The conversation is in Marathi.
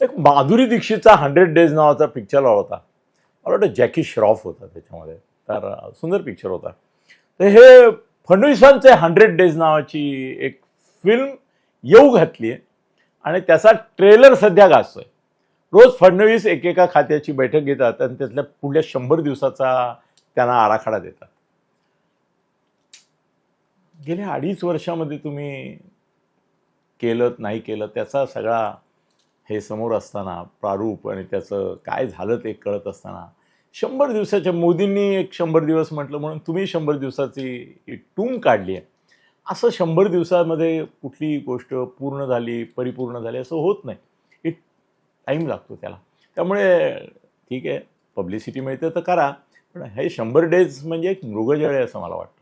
एक माधुरी दीक्षितचा हंड्रेड डेज नावाचा पिक्चर आला होता. मला वाटतं जॅकी श्रॉफ होता त्याच्यामध्ये. तर सुंदर पिक्चर होता. तर हे फडणवीसांचे हंड्रेड डेज नावाची एक फिल्म येऊ घातली आहे आणि त्याचा ट्रेलर सध्या गाजतोय. रोज फडणवीस एकेका खात्याची बैठक घेतात आणि त्यातल्या पुढल्या शंभर दिवसाचा त्यांना आराखडा देतात. गेल्या अडीच वर्षामध्ये तुम्ही केलं नाही केलं त्याचा सगळा हे समोर असताना प्रारूप आणि त्याचं काय झालं ते कळत असताना शंभर दिवसाच्या मोदींनी एक शंभर दिवस म्हटलं म्हणून तुम्ही शंभर दिवसाची टूम काढली आहे. असं शंभर दिवसामध्ये कुठली गोष्ट पूर्ण झाली परिपूर्ण झाली असं होत नाही. एक टाईम लागतो त्याला. त्यामुळे ठीक आहे पब्लिसिटी मिळते तर करा पण हे शंभर डेज म्हणजे एक मृगजळ आहे असं मला वाटतं.